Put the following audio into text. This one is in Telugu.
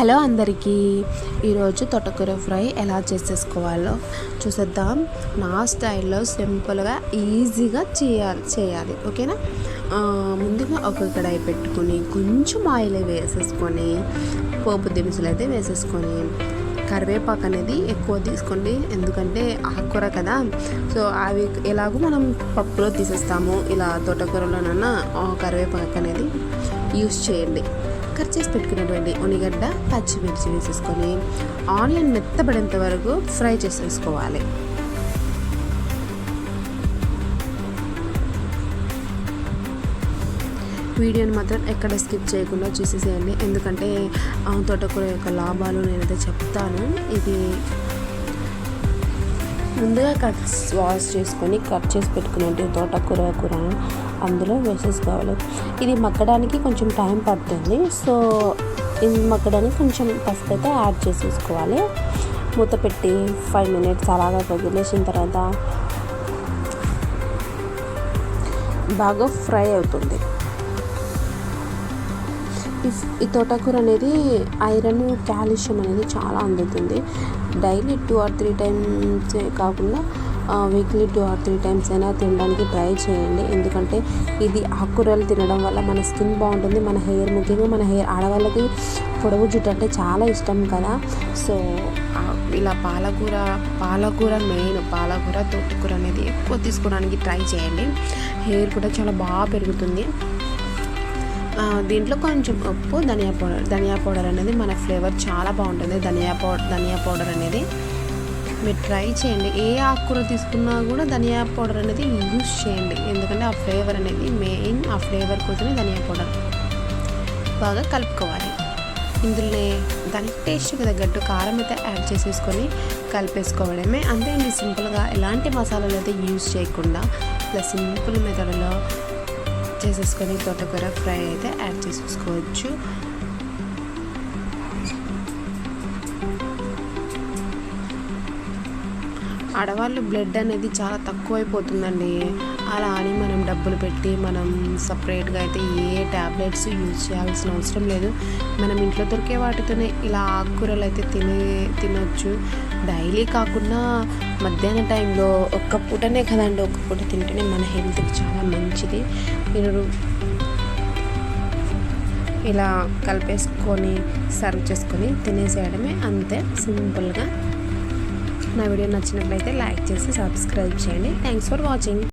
హలో అందరికీ. ఈరోజు తొటకూర ఫ్రై ఎలా చేసేసుకోవాలో చూసేద్దాం. నా స్టైల్లో సింపుల్గా ఈజీగా చేయాలి చేయాలి. ఓకేనా? ముందుగా ఒక కడాయి పెట్టుకొని కొంచెం ఆయిల్ వేసేసుకొని పోపు దినుసులు అయితే వేసేసుకొని కరివేపాకు అనేది ఎక్కువ తీసుకోండి. ఎందుకంటే ఆకుకూర కదా. సో అవి ఎలాగో మనం పప్పులో తీసేస్తాము. ఇలా తోటకూరలోనన్నా కరివేపాకు అనేది యూస్ చేయండి. కట్ చేసి పెట్టుకున్నటువంటి ఉనిగడ్డ పచ్చిమిర్చి వేసేసుకొని ఆనియన్ మెత్తబడేంత వరకు ఫ్రై చేసేసుకోవాలి. వీడియోని మాత్రం ఎక్కడ స్కిప్ చేయకుండా చూసేసేయండి. ఎందుకంటే ఆ తోటకూర యొక్క లాభాలు నేనైతే చెప్తాను. ఇది ముందుగా కట్ వాష్ చేసుకొని కట్ చేసి పెట్టుకునే తోటకూర కూర అందులో వేసేసుకోవాలి. ఇది మక్కడానికి కొంచెం టైం పడుతుంది. సో ఇది మక్కడానికి కొంచెం పసుపు అయితే యాడ్ చేసేసుకోవాలి. మూత పెట్టి ఫైవ్ మినిట్స్ అలాగా వదిలేసిన తర్వాత బాగా ఫ్రై అవుతుంది. ఈ ఈ తోటకూర అనేది ఐరన్ కాల్షియం అనేది చాలా అందుతుంది. Daily two or three times కాకుండా weekly two or three times అయినా తినడానికి ట్రై చేయండి. ఎందుకంటే ఇది ఆకుకూరలు తినడం వల్ల మన స్కిన్ బాగుంటుంది మన హెయిర్ ముఖ్యంగా మన హెయిర్ ఆడవాళ్ళకి పొడవు జుట్టు అంటే చాలా ఇష్టం కదా. సో ఇలా పాలకూర పాలకూర మెయిన్ పాలకూర తోటకూర అనేది ఎక్కువ తీసుకోవడానికి ట్రై చేయండి. హెయిర్ కూడా చాలా బాగా పెరుగుతుంది. దీంట్లో కొంచెం ఉప్పు ధనియా పౌడర్ ధనియా పౌడర్ అనేది మన ఫ్లేవర్ చాలా బాగుంటుంది. ధనియా పౌడర్ ధనియా పౌడర్ అనేది మీరు ట్రై చేయండి. ఏ ఆకుకూర తీసుకున్నా కూడా ధనియా పౌడర్ అనేది యూస్ చేయండి. ఎందుకంటే ఆ ఫ్లేవర్ అనేది మెయిన్ ఆ ఫ్లేవర్ కోసమే ధనియా పౌడర్ బాగా కలుపుకోవాలి. ఇందులోనే దానికి టేస్ట్కి తగ్గట్టు కారం అయితే యాడ్ చేసేసుకొని కలిపేసుకోవడమే. అంతే అండి. సింపుల్గా ఎలాంటి మసాలాలు అయితే యూజ్ చేయకుండా ఇలా సింపుల్ మెథడ్లో చేసేసుకొని తోటకూర ఫ్రై అయితే యాడ్ చేసేసుకోవచ్చు. ఆడవాళ్ళు బ్లడ్ అనేది చాలా తక్కువైపోతుందండి. అలా అని మనం డబ్బులు పెట్టి మనం సపరేట్గా అయితే ఏ ట్యాబ్లెట్స్ యూజ్ చేయాల్సిన అవసరం లేదు. మనం ఇంట్లో దొరికే వాటితోనే ఇలా ఆకుకూరలు అయితే తినే తినొచ్చు. డైలీ కాకుండా మధ్యాహ్నం టైంలో ఒక్క పూటనే కదండి ఒక్క పూట తింటేనే మన హెల్త్కి చాలా మంచిది. మీరు ఇలా కలిపేసుకొని సర్వ్ చేసుకొని తినేసేయడమే అంతే. సింపుల్గా. నా వీడియో నచ్చినట్లయితే లైక్ చేసి సబ్స్క్రైబ్ చేయండి. Thanks for watching